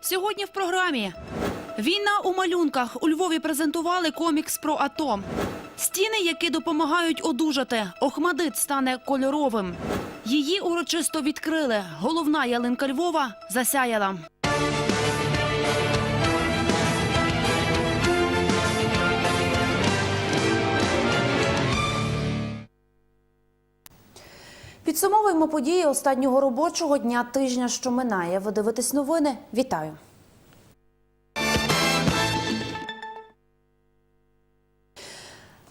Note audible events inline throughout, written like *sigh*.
Сьогодні в програмі Війна у малюнках. У Львові презентували комікс про АТО. Стіни, які допомагають одужати. Охмадит стане кольоровим. Її урочисто відкрили. Головна ялинка Львова засяяла. Підсумовуємо події останнього робочого дня тижня, що минає. Ви дивитесь новини. Вітаю.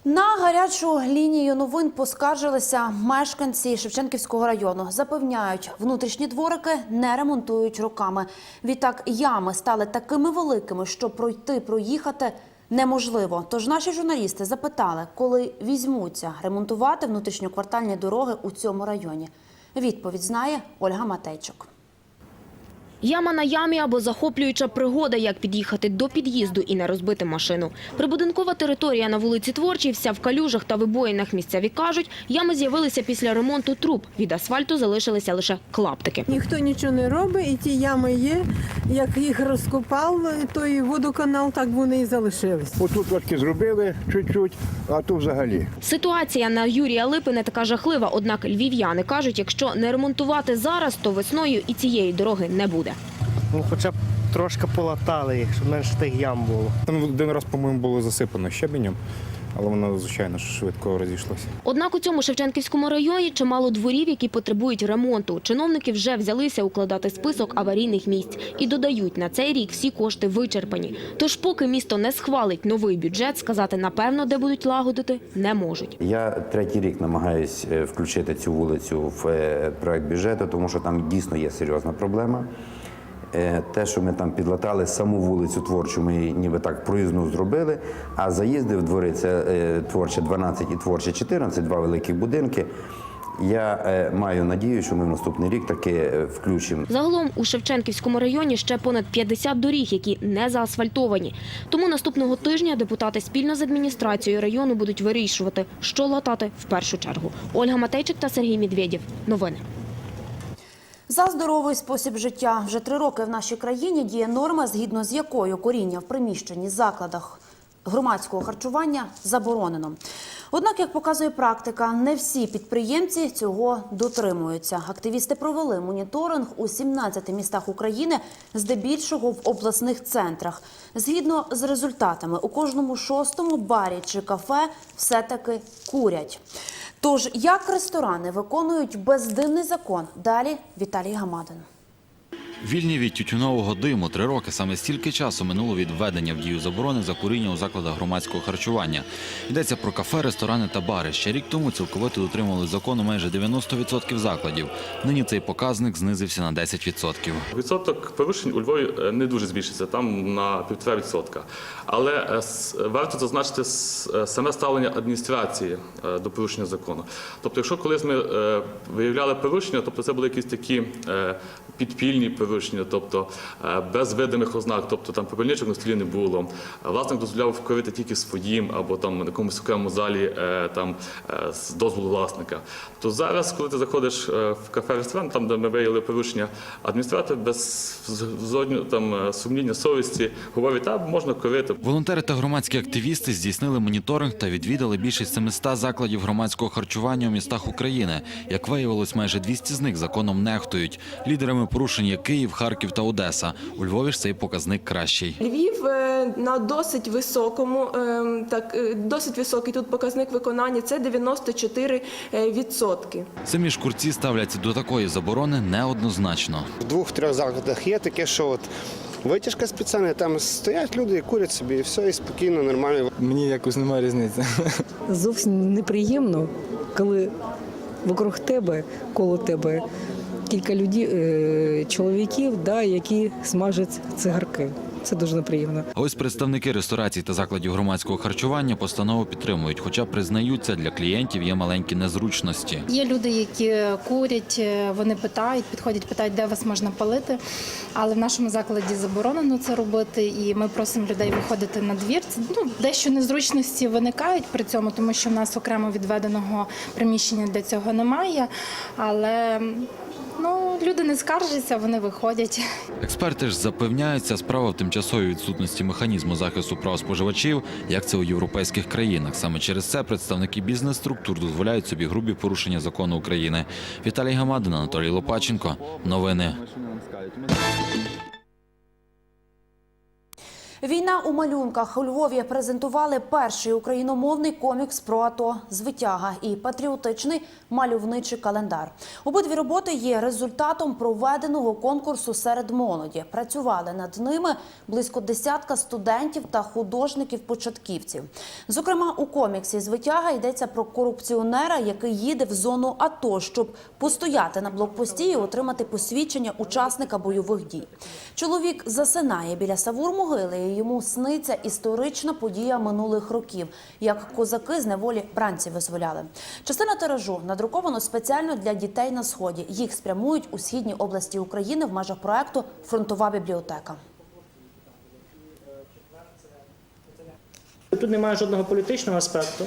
На гарячу лінію новин поскаржилися мешканці Шевченківського району. Запевняють, внутрішні дворики не ремонтують роками. Відтак ями стали такими великими, що пройти, проїхати неможливо. Тож наші журналісти запитали, коли візьмуться ремонтувати внутрішньоквартальні дороги у цьому районі. Відповідь знає Ольга Матейчук. Яма на ямі або захоплююча пригода, як під'їхати до під'їзду і не розбити машину. Прибудинкова територія на вулиці Творчій вся в калюжах та вибоїнах місцеві кажуть, ями з'явилися після ремонту труб. Від асфальту залишилися лише клаптики. Ніхто нічого не робить, і ті ями є. Як їх розкопав, той водоканал, так вони і залишились. Отут трошки зробили чуть-чуть, а тут взагалі. Ситуація на Юрія Липи не така жахлива, однак львів'яни кажуть, якщо не ремонтувати зараз, то весною і цієї дороги не буде. Ну, хоча б трошки полатали їх, щоб менше тих ям було. Там один раз, по-моєму, було засипано щебенем, але воно, звичайно, ж швидко розійшлося. Однак у цьому Шевченківському районі чимало дворів, які потребують ремонту. Чиновники вже взялися укладати список аварійних місць і додають, на цей рік всі кошти вичерпані. Тож поки місто не схвалить новий бюджет, сказати напевно, де будуть лагодити, не можуть. Я третій рік намагаюсь е, включити цю вулицю в е, проект бюджету, тому що там дійсно є серйозна проблема. Е, Те, що ми там підлатали саму вулицю творчу, ми ніби так проїзну зробили. А заїзди в двори це е, творче 12 і творче 14, два великих будинки. Я е, маю надію, що ми в наступний рік таки е, включимо Загалом у Шевченківському районі ще понад 50 доріг, які не заасфальтовані. Тому наступного тижня депутати спільно з адміністрацією району будуть вирішувати, що латати в першу чергу. Ольга Матейчик та Сергій Медведєв. Новини. За здоровий спосіб життя вже три роки в нашій країні діє норма, згідно з якою коріння в приміщенні закладах громадського харчування заборонено. Однак, як показує практика, не всі підприємці цього дотримуються. Активісти провели моніторинг у 17 містах України, здебільшого в обласних центрах. Згідно з результатами, у кожному шостому барі чи кафе все-таки курять. Тож, як ресторани виконують бездимний закон? Далі Віталій Гамадин. Вільні від тютюнового диму три роки саме стільки часу минуло від введення в дію заборони за куріння у закладах громадського харчування. Йдеться про кафе, ресторани та бари. Ще рік тому цілковито дотримували закону майже 90% закладів. Нині цей показник знизився на 10%. Відсоток порушень у Львові е, не дуже збільшиться, там на півтора відсотка. Але е, варто зазначити е, саме ставлення адміністрації до порушення закону. Тобто, якщо колись ми виявляли порушення, тобто це були якісь такі підпільні порушення, тобто е, без видимих ознак, тобто там попільничок на столі не було. Власник дозволяв курити тільки своїм або там на якомусь окремому залі е, там е, з дозволу власника. То зараз, коли ти заходиш в кафе ресторан, там де ми виявили порушення, адміністратор без жодного там сумління совісті говорить, та можна курити. Волонтери та громадські активісти здійснили моніторинг та відвідали більше 700 закладів громадського харчування у містах України. Як виявилось, майже 200 з них законом нехтують. Лідерами порушень є Київ, Харків та Одеса. У Львові ж цей показник кращий. Львів е, на досить високому, е, так е, досить високий тут показник виконання. Це 94 е, відсотки. Самі ж курці ставляться до такої заборони неоднозначно. В двох-трьох закладах є таке, що от витяжка спеціальна, там стоять люди і курять собі, і все, і спокійно, нормально. Мені якось немає різниці. зовсім неприємно, коли вокруг тебе, коло тебе кілька людей, чоловіків, да, які смажать цигарки. Це дуже неприємно. А ось представники ресторацій та закладів громадського харчування постанову підтримують, хоча признаються, для клієнтів є маленькі незручності. Є люди, які курять, е, вони питають, підходять, питають, де вас можна палити. Але в нашому закладі заборонено це робити, і ми просимо людей виходити на двір. Це ну дещо незручності виникають при цьому, тому що в нас окремо відведеного приміщення для цього немає. Але ну люди не скаржаться, вони виходять. Експерти ж запевняються, справа в тимчасовій відсутності механізму захисту прав споживачів, як це у європейських країнах. Саме через це представники бізнес-структур дозволяють собі грубі порушення закону України. Віталій Гамадин, Анатолій Лопаченко. Новини. Війна у малюнках у Львові презентували перший україномовний комікс про АТО «Звитяга» і патріотичний мальовничий календар. Обидві роботи є результатом проведеного конкурсу серед молоді. Працювали над ними близько десятка студентів та художників-початківців. Зокрема, у коміксі «Звитяга» йдеться про корупціонера, який їде в зону АТО, щоб постояти на блокпості і отримати посвідчення учасника бойових дій. Чоловік засинає біля Савур-могили, і йому сниться історична подія минулих років, як козаки з неволі бранців визволяли. Частина тиражу надруковано спеціально для дітей на сході. Їх спрямують у східній області України в межах проекту Фронтова бібліотека. Тут немає жодного політичного аспекту.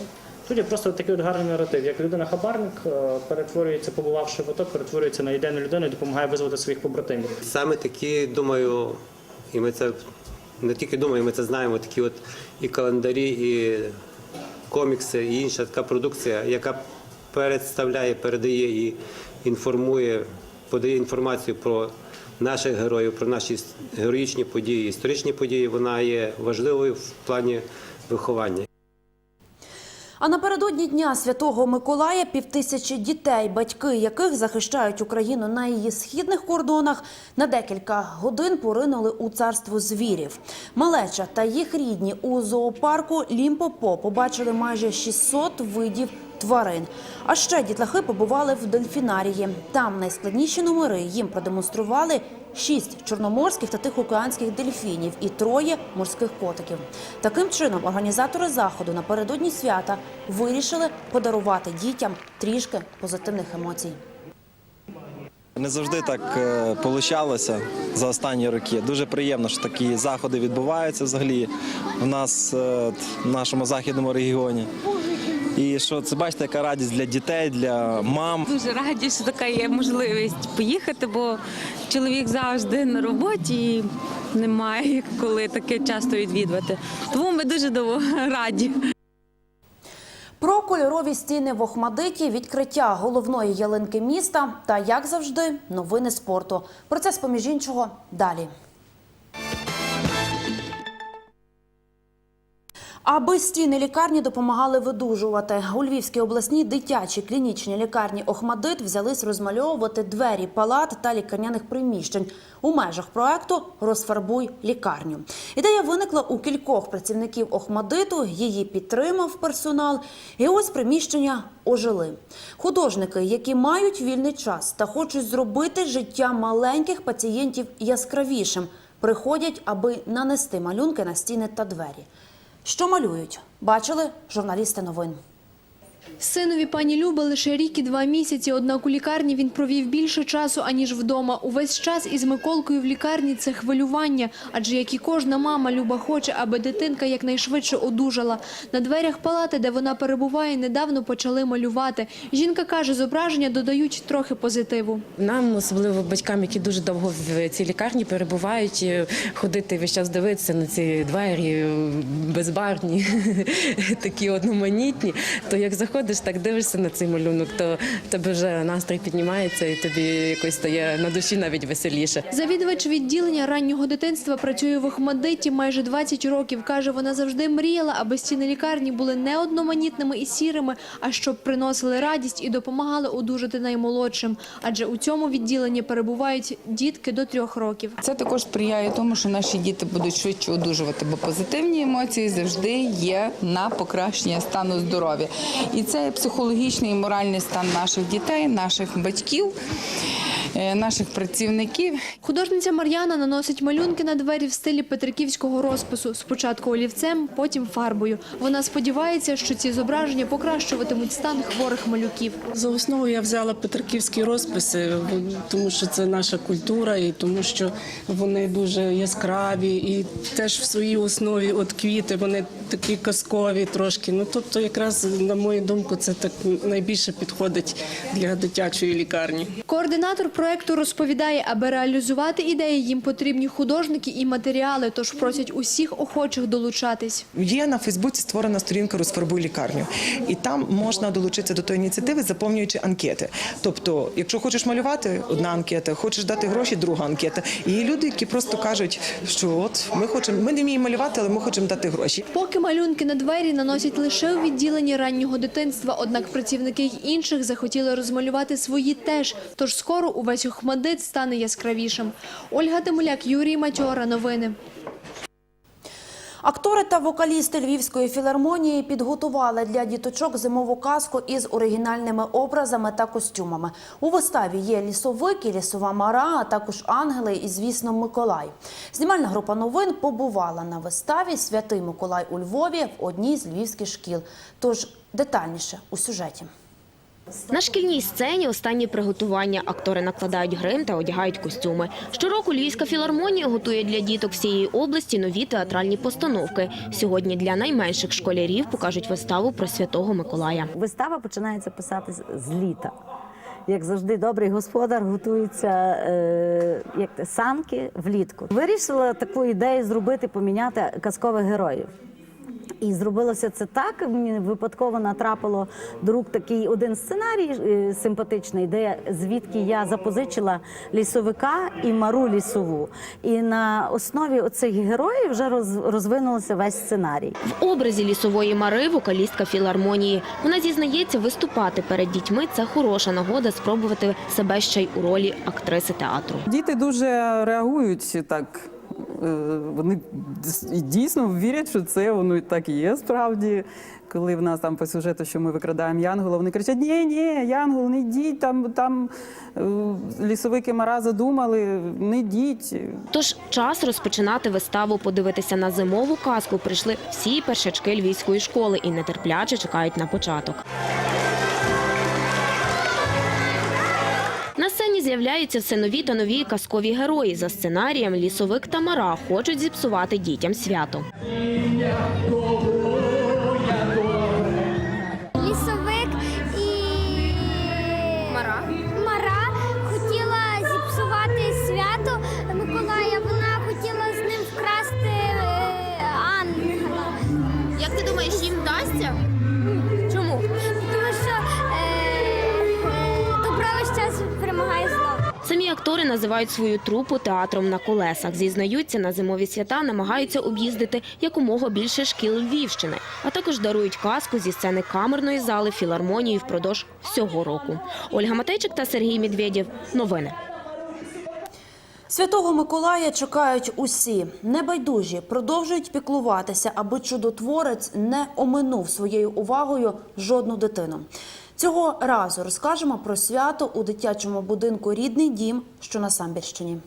Тут є просто такий от гарний наратив. Як людина-хабарник е, перетворюється, побувавши в АТО, перетворюється на ідейну людину і допомагає визвати своїх побратимів. Саме такі, думаю, і ми це не тільки думаємо, ми це знаємо, такі от і календарі, і комікси, і інша така продукція, яка представляє, передає і інформує, подає інформацію про наших героїв, про наші героїчні події, історичні події, вона є важливою в плані виховання. А напередодні дня святого Миколая півтисячі дітей, батьки яких захищають Україну на її східних кордонах, на декілька годин поринули у царство звірів. Малеча та їх рідні у зоопарку Лімпопо побачили майже 600 видів тварин. А ще дітлахи побували в дельфінарії. Там найскладніші номери їм продемонстрували шість чорноморських та тихоокеанських дельфінів і троє морських котиків. Таким чином, організатори заходу напередодні свята вирішили подарувати дітям трішки позитивних емоцій. Не завжди так вийшло за останні роки. Дуже приємно, що такі заходи відбуваються взагалі в нас е, в нашому західному регіоні. І що це бачите, яка радість для дітей, для мам. Дуже раді, що така є можливість поїхати, бо чоловік завжди на роботі і немає коли таке часто відвідувати. Тому ми дуже раді. Про кольорові стіни в Охмадиті, відкриття головної ялинки міста та, як завжди, новини спорту. Про це, з поміж іншого, далі. Аби стіни лікарні допомагали видужувати. У Львівській обласній дитячій клінічній лікарні Охмадит взялись розмальовувати двері палат та лікарняних приміщень у межах проекту Розфарбуй лікарню. Ідея виникла у кількох працівників Охмадиту. Її підтримав персонал. І ось приміщення ожили. Художники, які мають вільний час та хочуть зробити життя маленьких пацієнтів яскравішим, приходять, аби нанести малюнки на стіни та двері. Що малюють? Бачили журналісти новин. Синові пані Люба лише рік і два місяці, однак у лікарні він провів більше часу, аніж вдома. Увесь час із Миколкою в лікарні – це хвилювання. Адже, як і кожна мама, Люба хоче, аби дитинка якнайшвидше одужала. На дверях палати, де вона перебуває, недавно почали малювати. Жінка каже, зображення додають трохи позитиву. Нам, особливо батькам, які дуже довго в цій лікарні перебувають, е, ходити весь час дивитися на ці двері е, безбарні, *laughs* такі одноманітні. То як заходиш, так дивишся на цей малюнок, то тебе вже настрій піднімається і тобі якось стає на душі навіть веселіше. Завідувач відділення раннього дитинства працює в Охмадиті майже 20 років. Каже, вона завжди мріяла, аби стіни лікарні були не одноманітними і сірими, а щоб приносили радість і допомагали одужати наймолодшим. Адже у цьому відділенні перебувають дітки до трьох років. Це також сприяє тому, що наші діти будуть швидше одужувати, бо позитивні емоції завжди є на покращення стану здоров'я. І це психологічний і моральний стан наших дітей, наших батьків, наших працівників. Художниця Мар'яна наносить малюнки на двері в стилі петриківського розпису. Спочатку олівцем, потім фарбою. Вона сподівається, що ці зображення покращуватимуть стан хворих малюків. За основу я взяла петриківські розписи, тому що це наша культура, і тому що вони дуже яскраві, і теж в своїй основі от квіти, вони такі казкові трошки. Ну тобто, якраз на мою думку, це так найбільше підходить для дитячої лікарні. Координатор проекту розповідає, аби реалізувати ідеї, їм потрібні художники і матеріали, тож просять усіх охочих долучатись. Є на Фейсбуці створена сторінка Розфарбуй лікарню, і там можна долучитися до тої ініціативи, заповнюючи анкети. Тобто, якщо хочеш малювати, одна анкета, хочеш дати гроші, друга анкета. І є люди, які просто кажуть, що от ми хочемо, ми не вміємо малювати, але ми хочемо дати гроші. Поки малюнки на двері наносять лише у відділенні раннього дитинства, однак працівники інших захотіли розмалювати свої теж. Тож скоро увесь Охмадит стане яскравішим. Ольга Демуляк, Юрій Матьора. Новини. Актори та вокалісти Львівської філармонії підготували для діточок зимову казку із оригінальними образами та костюмами. У виставі є лісовик і лісова мара, а також ангели і, звісно, Миколай. Знімальна група новин побувала на виставі Святий Миколай у Львові в одній з львівських шкіл. Тож детальніше у сюжеті. На шкільній сцені останні приготування. Актори накладають грим та одягають костюми. Щороку Львівська філармонія готує для діток всієї області нові театральні постановки. Сьогодні для найменших школярів покажуть виставу про святого Миколая. Вистава починається писати з- літа. Як завжди, добрий господар готується е, як санки влітку. Вирішила таку ідею зробити, поміняти казкових героїв. І зробилося це так. Мені випадково натрапило до рук такий один сценарій е, симпатичний, де звідки я запозичила лісовика і мару лісову. І на основі оцих героїв вже роз, розвинувся весь сценарій. В образі лісової мари вокалістка філармонії. Вона зізнається, виступати перед дітьми це хороша нагода спробувати себе ще й у ролі актриси театру. Діти дуже реагують так. Е, Вони дійсно вірять, що це воно так і є справді. Коли в нас там по сюжету, що ми викрадаємо Янгола, вони кричать: ні, ні, Янгол, не йдіть, там, там е, лісовики мара задумали, не йдіть. Тож час розпочинати виставу, подивитися на зимову казку прийшли всі першачки львівської школи і нетерпляче чекають на початок. На сцені з'являються все нові та нові казкові герої. За сценарієм лісовик та мара хочуть зіпсувати дітям свято. Називають свою трупу театром на колесах. Зізнаються, на зимові свята намагаються об'їздити якомога більше шкіл Львівщини, а також дарують казку зі сцени камерної зали філармонії впродовж всього року. Ольга Матейчик та Сергій Медведєв. Новини. Святого Миколая чекають усі. Небайдужі продовжують піклуватися, аби чудотворець не оминув своєю увагою жодну дитину. Цього разу розкажемо про свято у дитячому будинку Рідний дім, що на Самбірщині.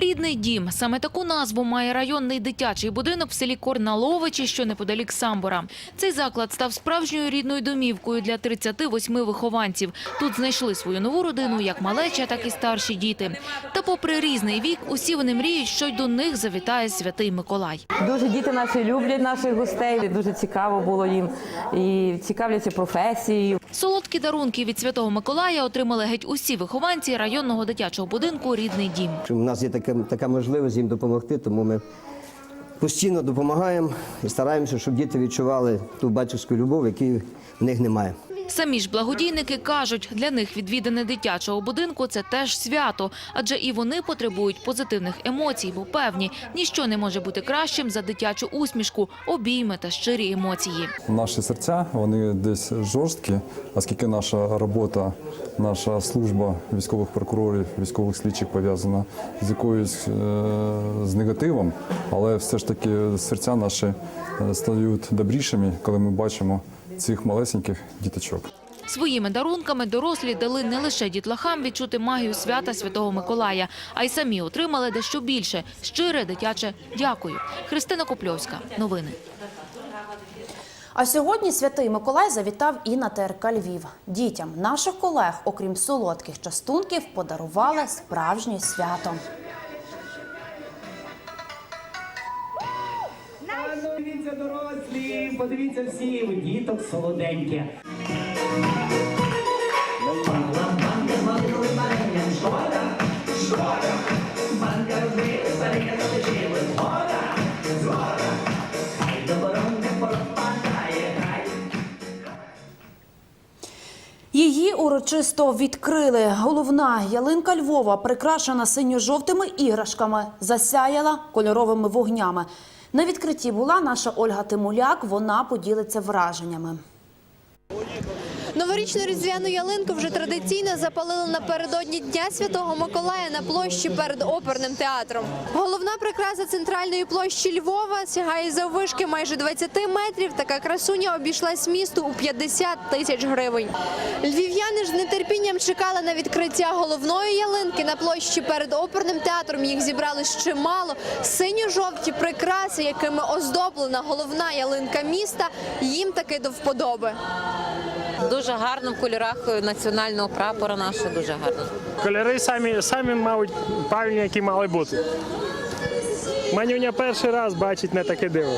Рідний дім саме таку назву має районний дитячий будинок в селі Корналовичі, що неподалік Самбора. Цей заклад став справжньою рідною домівкою для 38 вихованців. Тут знайшли свою нову родину, як малеча, так і старші діти. Та, попри різний вік, усі вони мріють, що й до них завітає святий Миколай. Дуже діти наші люблять наших гостей. Дуже цікаво було їм і цікавляться професією. Солодкі дарунки від святого Миколая отримали геть усі вихованці районного дитячого будинку Рідний дім. У нас є така, така можливість їм допомогти, тому ми постійно допомагаємо і стараємося, щоб діти відчували ту батьківську любов, якої в них немає. Самі ж благодійники кажуть, для них відвідини дитячого будинку це теж свято, адже і вони потребують позитивних емоцій, бо певні, ніщо не може бути кращим за дитячу усмішку, обійми та щирі емоції. Наші серця вони десь жорсткі, оскільки наша робота, наша служба військових прокурорів, військових слідчих пов'язана з якоюсь е, з негативом, але все ж таки серця наші е, стають добрішими, коли ми бачимо цих малесеньких діточок. Своїми дарунками дорослі дали не лише дітлахам відчути магію свята Святого Миколая, а й самі отримали дещо більше – щире дитяче дякую. Христина Копльовська. Новини. А сьогодні святий Миколай завітав і на ТРК Львів. Дітям наших колег, окрім солодких частунків, подарували справжнє свято. Подивіться, дорослі, подивіться всі, ви діток солоденьке. Її урочисто відкрили. Головна ялинка Львова, прикрашена синьо-жовтими іграшками, засяяла кольоровими вогнями. На відкритті була наша Ольга Тимуляк. Вона поділиться враженнями. Новорічну різдвяну ялинку вже традиційно запалили напередодні Дня Святого Миколая на площі перед оперним театром. Головна прикраса центральної площі Львова сягає заввишки майже 20 метрів. Така красуня обійшлась місту у 50 тисяч гривень. Львів'яни ж нетерпінням чекали на відкриття головної ялинки на площі перед оперним театром. Їх зібрали ще мало. Синьо-жовті прикраси, якими оздоблена головна ялинка міста, їм таки до вподоби. Дуже гарно в кольорах національного прапора нашого, дуже гарно. Кольори самі, самі, мабуть, правильні, які мали бути. Манюня перший раз бачить не таке диво.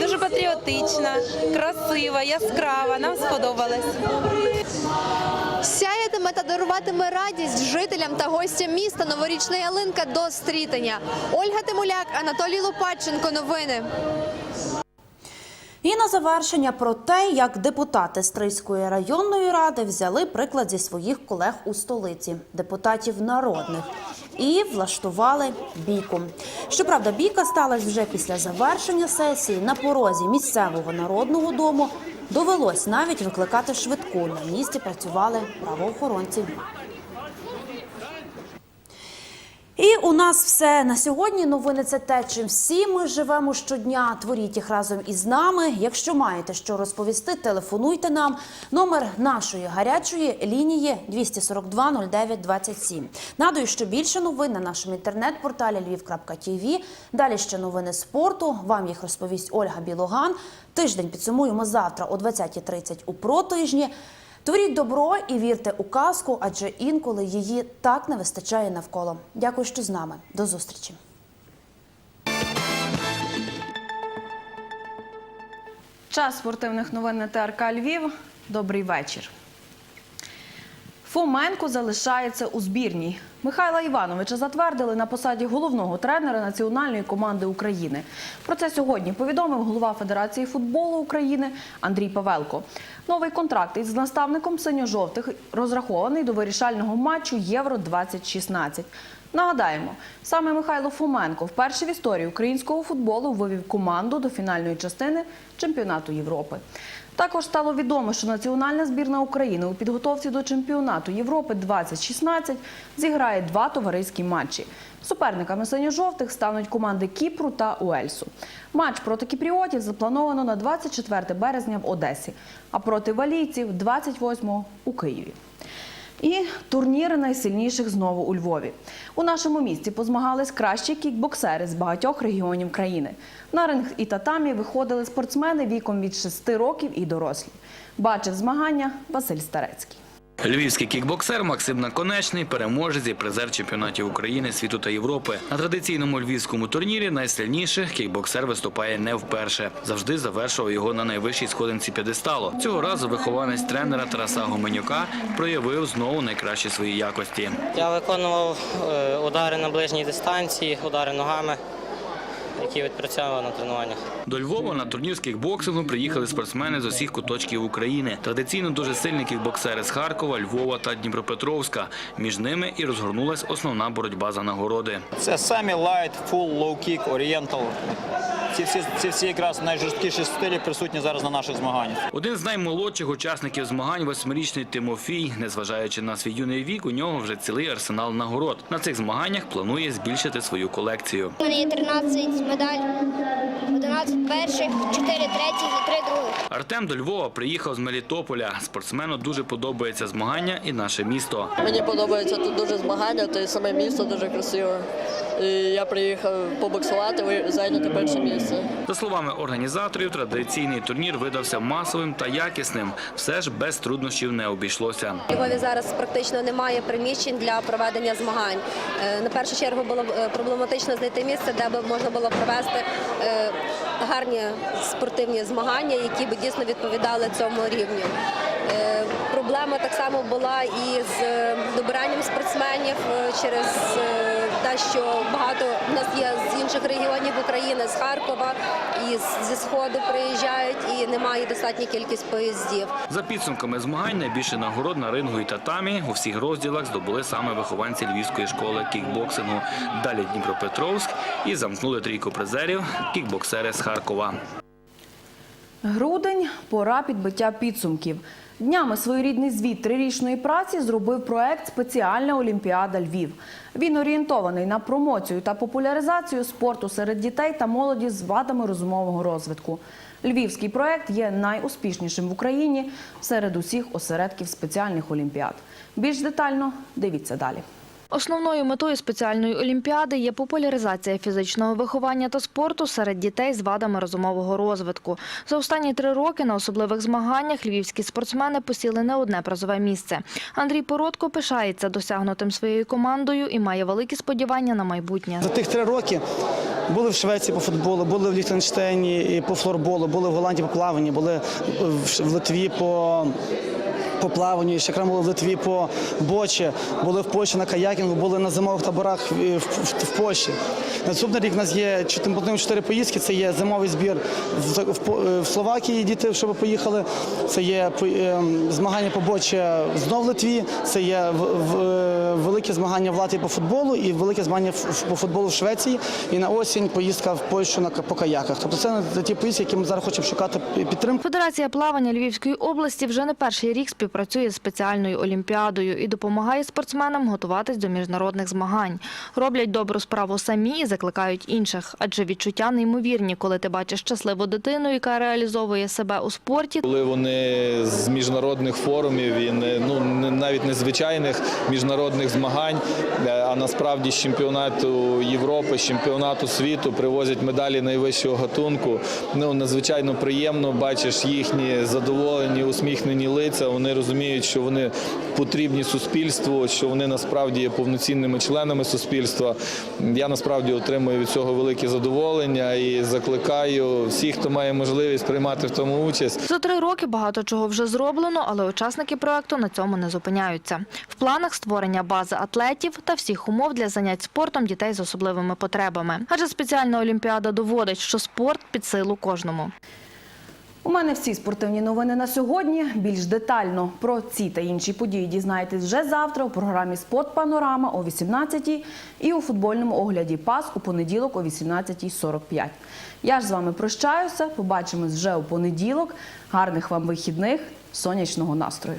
Дуже патріотична, красива, яскрава. Нам сподобалось. Сяятиме та даруватиме радість жителям та гостям міста новорічна ялинка до стрітання. Ольга Тимуляк, Анатолій Лопатченко. Новини. І на завершення про те, як депутати Стрийської районної ради взяли приклад зі своїх колег у столиці, депутатів народних, і влаштували бійку. Щоправда, бійка сталася вже після завершення сесії на порозі місцевого народного дому. Довелось навіть викликати швидку. На місці працювали правоохоронці. І у нас все на сьогодні. Новини це те, чим всі ми живемо щодня. Творіть їх разом із нами. Якщо маєте що розповісти, телефонуйте нам. Номер нашої гарячої лінії 242 09 27. Нагадую, що більше новин на нашому інтернет-порталі lviv.tv. Далі ще новини спорту. Вам їх розповість Ольга Білоган. Тиждень підсумуємо завтра о 20.30 у протижні. Творіть добро і вірте у казку, адже інколи її так не вистачає навколо. Дякую, що з нами. До зустрічі. Час спортивних новин на ТРК Львів. Добрий вечір. Фоменко залишається у збірній. Михайла Івановича затвердили на посаді головного тренера національної команди України. Про це сьогодні повідомив голова Федерації футболу України Андрій Павелко. Новий контракт із наставником синьо-жовтих розрахований до вирішального матчу Євро 2016. Нагадаємо, саме Михайло Фоменко вперше в історії українського футболу вивів команду до фінальної частини чемпіонату Європи. Також стало відомо, що національна збірна України у підготовці до чемпіонату Європи 2016 зіграє два товариські матчі. Суперниками синьо-жовтих стануть команди Кіпру та Уельсу. Матч проти кіпріотів заплановано на 24 березня в Одесі, а проти валійців 28 у Києві. І турніри найсильніших знову у Львові. У нашому місті позмагались кращі кікбоксери з багатьох регіонів країни. На ринг і татамі виходили спортсмени віком від 6 років і дорослі. Бачив змагання Василь Старецький. Львівський кікбоксер Максим Наконечний переможець і призер чемпіонатів України, світу та Європи. На традиційному львівському турнірі найсильніших кікбоксер виступає не вперше. Завжди завершував його на найвищій сходинці п'єдесталу. Цього разу вихованець тренера Тараса Гоменюка проявив знову найкращі свої якості. Я виконував е, удари на ближній дистанції, удари ногами, які відпрацьовував на тренуваннях. До Львова на турнір з кікбоксингу приїхали спортсмени з усіх куточків України. Традиційно дуже сильні кікбоксери з Харкова, Львова та Дніпропетровська. Між ними і розгорнулась основна боротьба за нагороди. Це самі лайт, фул, лоу-кік, орієнтал. Ці всі, ці всі якраз найжорсткіші стилі присутні зараз на наших змаганнях. Один з наймолодших учасників змагань, восьмирічний Тимофій. Незважаючи на свій юний вік, у нього вже цілий арсенал нагород. На цих змаганнях планує збільшити свою колекцію. У мене є 13 медалей, 11 перших, 4 третіх і 3 других. Артем до Львова приїхав з Мелітополя. Спортсмену дуже подобається змагання і наше місто. Мені подобається тут дуже змагання, то й саме місто дуже красиве. І я приїхав побоксувати, зайняти перше місце. За словами організаторів, традиційний турнір видався масовим та якісним. Все ж без труднощів не обійшлося. У Львові зараз практично немає приміщень для проведення змагань. Е, На першу чергу було б, е, проблематично знайти місце, де б можна було провести е, гарні спортивні змагання, які б дійсно відповідали цьому рівню. Проблема так само була і з е, добиранням спортсменів е, через е, те, що багато в нас є з інших регіонів України, з Харкова і зі сходу приїжджають, і немає достатньої кількість поїздів. За підсумками змагань найбільше нагород на рингу і татамі у всіх розділах здобули саме вихованці Львівської школи кікбоксингу. Далі Дніпропетровськ і замкнули трійку призерів кікбоксери з Харкова. Грудень пора підбиття підсумків. Днями своєрідний звіт трирічної праці зробив проект Спеціальна Олімпіада Львів. Він орієнтований на промоцію та популяризацію спорту серед дітей та молоді з вадами розумового розвитку. Львівський проект є найуспішнішим в Україні серед усіх осередків спеціальних олімпіад. Більш детально дивіться далі. Основною метою спеціальної олімпіади є популяризація фізичного виховання та спорту серед дітей з вадами розумового розвитку. За останні три роки на особливих змаганнях львівські спортсмени посіли не одне призове місце. Андрій Породко пишається досягнутим своєю командою і має великі сподівання на майбутнє. За тих три роки були в Швеції по футболу, були в Ліхтенштейні по флорболу, були в Голландії по плаванні, були в Литві по. По плаванню, ще окремо були в Литві по бочі, були в Польщі на каякінгу, були на зимових таборах в, в, в, Польщі. Наступний рік у нас є чотири поїздки. Це є зимовий збір в, в, По- в Словакії, діти, щоб поїхали. Це є ем, змагання по бочі знов в Литві. Це є в, в, е, велике змагання в Латвії по футболу і велике змагання по футболу в Швеції. І на осінь поїздка в Польщу на по каяках. Тобто це ті поїздки, які ми зараз хочемо шукати підтримку. Федерація плавання Львівської області вже не перший рік співпрацює з спеціальною олімпіадою і допомагає спортсменам готуватись до міжнародних змагань. Роблять добру справу самі і закликають інших, адже відчуття неймовірні, коли ти бачиш щасливу дитину, яка реалізовує себе у спорті. Коли вони з міжнародних форумів і не ну навіть незвичайних міжнародних змагань, е, а насправді з чемпіонату Європи, з чемпіонату світу привозять медалі найвищого гатунку. Ну надзвичайно приємно бачиш їхні задоволені, усміхнені лиця. Вони розуміють, що вони потрібні суспільству, що вони насправді є повноцінними членами суспільства. Я насправді отримую від цього велике задоволення і закликаю всіх, хто має можливість приймати в тому участь. За три роки багато чого вже зроблено, але учасники проекту на цьому не зупиняються. В планах створення бази атлетів та всіх умов для занять спортом дітей з особливими потребами. Адже спеціальна олімпіада доводить, що спорт під силу кожному. У мене всі спортивні новини на сьогодні. Більш детально про ці та інші події дізнаєтесь вже завтра у програмі Спорт Панорама о 18 і у футбольному огляді Пас у понеділок о 18.45. Я ж з вами прощаюся. Побачимось вже у понеділок. Гарних вам вихідних, сонячного настрою.